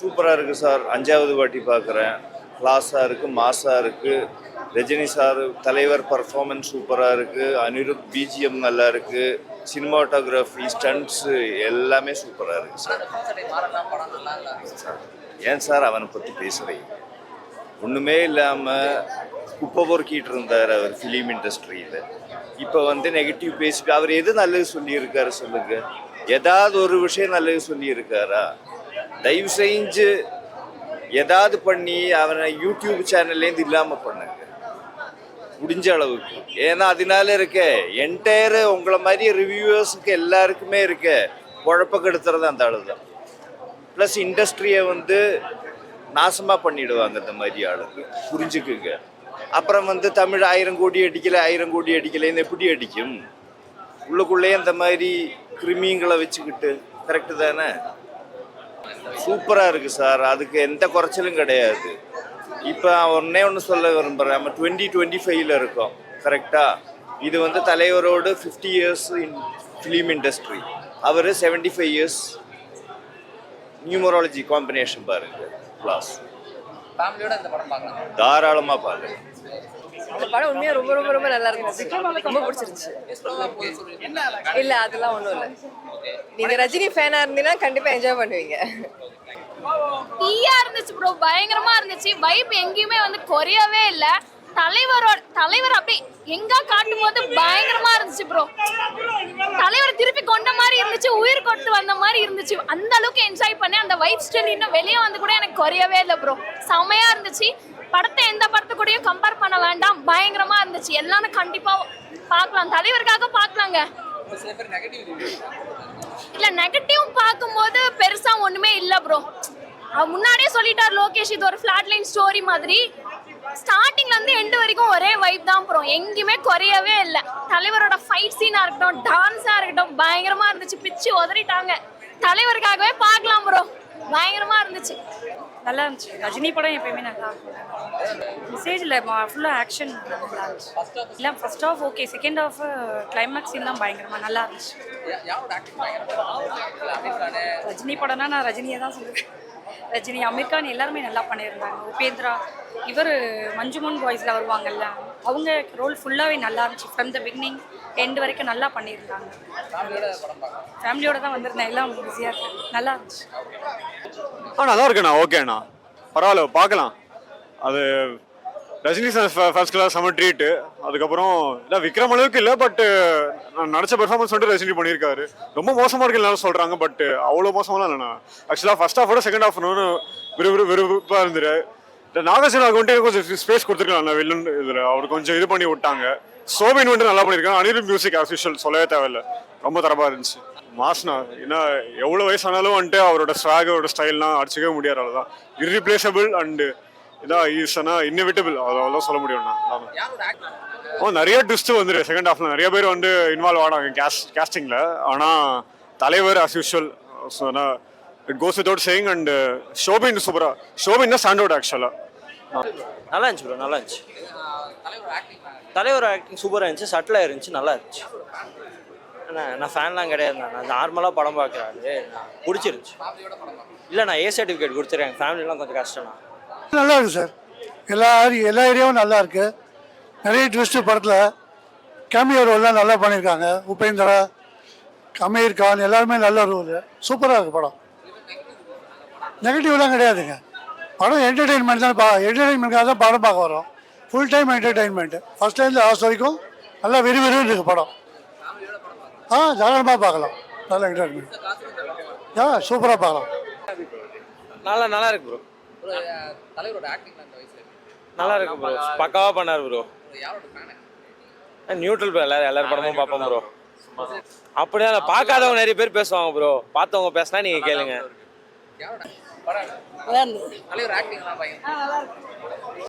சூப்பராக இருக்குது சார். அஞ்சாவது வாட்டி பார்க்குறேன் கிளாஸாக இருக்குது மாஸாக இருக்குது ரஜினி சார் தலைவர் பர்ஃபார்மன்ஸ் சூப்பராக இருக்குது அனிருத் பிஜிஎம் நல்லா இருக்குது சினிமாட்டோகிராஃபி ஸ்டண்ட்ஸு எல்லாமே சூப்பராக இருக்குது சார். சார் ஏன் சார் அவனை பற்றி பேசுகிறீங்க ஒன்றுமே இல்லாமல் குப்பை பொறுக்கிட்டு இருந்தார் அவர் ஃபிலிம் இண்டஸ்ட்ரியில் இப்போ வந்து நெகட்டிவ் பேசிட்டு அவர் எது நல்லது சொல்லியிருக்காரு சொல்லுங்க. ஏதாவது ஒரு விஷயம் நல்லது சொல்லியிருக்காரா? தயவு செஞ்சு ஏதாவது பண்ணி அவனை யூடியூப் சேனல்லேருந்து இல்லாமல் பண்ணுங்க. முடிஞ்ச அளவுக்கு. ஏன்னா அதனால இருக்க என்டையர் உங்களை மாதிரி ரிவ்யூவர்ஸுக்கு எல்லாருக்குமே இருக்க குழப்ப கெடுத்துறது அந்த ஆள் தான் ப்ளஸ் இண்டஸ்ட்ரியை வந்து நாசமாக பண்ணிடுவாங்க இந்த மாதிரி ஆளுக்கு புரிஞ்சுக்குங்க. அப்புறம் வந்து தமிழ் ஆயிரம் கோடி அடிக்கலை ஆயிரம் கோடி அடிக்கலைன்னு எப்படி அடிக்கும்? உள்ளுக்குள்ளேயே இந்த மாதிரி கிருமிங்களை வச்சுக்கிட்டு கரெக்டு தானே? சூப்பராக இருக்குது சார். அதுக்கு எந்த குறைச்சலும் கிடையாது. இப்போ ஒன்றே ஒன்று சொல்ல விரும்புகிறேன் நம்ம டுவெண்ட்டி டுவெண்ட்டி ஃபைவ்ல இருக்கோம். கரெக்டாக இது வந்து தலைவரோடு fifty years in film industry our seventy five years numerology combination பாருங்க பார்க்கலாம்? தாராளமாக பாருங்க இந்த படம் உண்மையா ரொம்ப ரொம்ப ரொம்ப நல்லா இருந்துச்சு. ரொம்ப பிடிச்சிருச்சு இல்ல அதெல்லாம் ஒண்ணும் இல்ல. நீங்க ரஜினி ஃபேனா இருந்தீங்கன்னா கண்டிப்பா என்ஜாய் பண்ணுவீங்க. டீயா இருந்துச்சு ப்ரோ பயங்கரமா இருந்துச்சு. வைப் எங்கேயுமே வந்து குறையவே இல்ல. தலைவரோட தலைவர் அப்படி எங்க காட்டும் போது பயங்கரமா இருந்துச்சு ப்ரோ தலைவர் திருப்பி கொண்ட மாதிரி இருந்துச்சு. உயிர் கொடுத்து வந்த மாதிரி இருந்துச்சு. அந்த அளவுக்கு என்ஜாய் பண்ணேன். அந்த வைப் ஸ்டில் இன்னும் வெளியே வந்து கூட எனக்கு குறையவே இல்லை ப்ரோ செமையா இருந்துச்சு. படத்தை எந்த படத்து கூடயும் கம்பேர் பண்ண வேண்டாம். பயங்கரமா இருந்துச்சு. எல்லாரும் கண்டிப்பா பார்க்கலாம். தலைவருக்காக பார்க்கலாங்க. நெகட்டிவ் இல்ல நெகட்டிவ் பார்க்கும்போது பெருசா ஒண்ணுமே இல்ல ப்ரோ முன்னாடியே சொல்லிட்டார் லோகேஷ் இது ஒரு ஃபிளாட் லைன் ஸ்டோரி மாதிரி. ஸ்டார்டிங்ல இருந்து எண்டு வரைக்கும் ஒரே வைப் தான் ப்ரோ எங்கேயுமே குறையவே இல்லை. தலைவரோட ஃபைட் சீனா இருக்கட்டும் டான்ஸா இருக்கட்டும் பயங்கரமா இருந்துச்சு. பிச்சு உதறிட்டாங்க. தலைவருக்காகவே பார்க்கலாம் ப்ரோ பயங்கரமா இருந்துச்சு. நல்லா இருந்துச்சு. ரஜினி படம் எப்பயுமே நல்லா இருக்கும். மெசேஜ் இல்லை ஃபுல்லாக ஆக்ஷன் நல்லா இருந்துச்சு. இல்லை first half okay second half climax scene தான் பயங்கரமாக நல்லா இருந்துச்சு. யாரோட ஆக்டிங் பயங்கரம் அமீர் கானு ரஜினி படம்னா நான் ரஜினியை தான் சொல்லுவேன். ரஜினி அமீர் கான் எல்லாருமே நல்லா பண்ணியிருந்தாங்க. உபேந்திரா இவர் மஞ்சுமன் பாய்ஸில் வருவாங்கல்ல அவங்க ரோல் ஃபுல்லாகவே நல்லா இருந்துச்சு. ஃப்ரம் த பிகினிங் எண்ட் வரைக்கும் நல்லா பண்ணியிருந்தாங்க. ஃபேமிலியோட படம் பார்க்கலாம் ஃபேமிலியோட தான் வந்திருந்தேன். எல்லாம் பிஸியாக இருக்காங்க நல்லா இருந்துச்சு. ஆ நல்லா இருக்குண்ணா ஓகேண்ணா. பரவாயில்ல பார்க்கலாம். அது ரஜினி சார் ஃபர்ஸ்ட் கிளாஸ் செம ட்ரீட்டு அதுக்கப்புறம் இல்லை விக்ரம் அளவுக்கு இல்லை பட்டு நான் நடிச்ச பெர்ஃபார்மன்ஸ் வந்துட்டு ரஜினி பண்ணியிருக்காரு. ரொம்ப மோசமாக இருக்கு எல்லாரும் சொல்கிறாங்க பட் அவ்வளோ மோசமாலாம் இல்லைண்ணா. ஆக்சுவலாக ஃபர்ஸ்ட் ஹாஃபோட செகண்ட் ஹாஃப் விறுவிறு விறுவிறுப்பாக இருந்துரு இந்த நாகார்ஜுனாவுக்கு வந்துட்டு கொஞ்சம் ஸ்பேஸ் கொடுத்துருக்கலாம் வில்லன் இதில். அவர் கொஞ்சம் இது பண்ணி விட்டாங்க. சோபின் வந்துட்டு நல்லா பண்ணியிருக்காங்க அனிருத் மியூசிக் ஆஸ் யூஷுவல் சொல்லவே தேவையில்லை. ரொம்ப தரமாக இருந்துச்சு. மாஸ்னா ஏன்னா எவ்வளோ வயசானாலும் வந்துட்டு அவரோட ஸ்வாக் அவரோட ஸ்டைல்லாம் அடிச்சுக்கவே முடியாது அவ்வளோதான் இர்ரிப்ளேசபிள் அண்டு இதான் ஈஸனா இன்னவிட்டபிள் அவ்வளோ சொல்ல முடியும்ண்ணா ஓ நிறைய ட்விஸ்ட் வந்துரு செகண்ட் ஹாஃப்ல நிறைய பேர் வந்து இன்வால்வ் ஆனாங்க கேஸ்ட் கேஸ்டிங்கில் ஆனால் தலைவர் as usual so it goes without saying and Soubin சூப்பராக ஷோபின் தான் ஸ்டாண்ட் அவுட் ஆக்சுவலாக நல்லா இருந்துச்சு ப்ரோ நல்லா இருந்துச்சு. தலைவரோட ஆக்டிங் தலைவர் ஆக்டிங் சூப்பராக இருந்துச்சு சட்டிலாக இருந்துச்சு நல்லா இருந்துச்சு. நான் ஃபேன்லாம் கிடையாது நான் நார்மலாக படம் பார்க்குறாரு பிடிச்சிருந்துச்சு இல்லை நான் ஏ சர்டிஃபிகேட் கொடுத்துருக்கேன் ஃபேமிலிலாம் கொஞ்சம் தான் நல்லா இருக்கு சார். எல்லா எல்லா ஏரியாவும் நல்லா இருக்கு நிறைய ட்விஸ்ட்டு படத்தில் கேமியோ ரோல்லாம் நல்லா பண்ணியிருக்காங்க. உபேந்திரா அமீர் கான் எல்லாருமே நல்ல ரோல் சூப்பராக இருக்குது படம். நெகட்டிவ்லாம் கிடையாதுங்க. படம் என்டர்டெயின்மெண்ட் தான் பா என்டர்டெயின்மெண்ட்காக தான் படம் பார்க்க வரோம். ஃபுல் டைம் என்டர்டெயின்மெண்ட் ஃபஸ்ட்லேருந்து லாஸ்ட் வரைக்கும் நல்லா விறுவிறுன்னு இருக்குது படம். ஆ தாராளமாக பார்க்கலாம். நல்ல என்டர்டெயின்மெண்ட் ஆ சூப்பராக பார்க்கலாம். நல்லா நல்லா இருக்கு ப்ரோ தலைவரோட ஆக்டிங் நல்லா இருக்கு ப்ரோ பக்காவாக பண்ணார் ப்ரோ ஒரு யாரோட ஃபேனு நியூட்ரல் ப்ரோ எல்லாரும் எல்லாரும் படமும் பார்ப்போம் ப்ரோ அப்படியே இல்லை பார்க்காதவங்க நிறைய பேர் பேசுவாங்க ப்ரோ பார்த்தவங்க பேசினா நீங்கள் கேளுங்க. தலைவர் ஆக்டிங்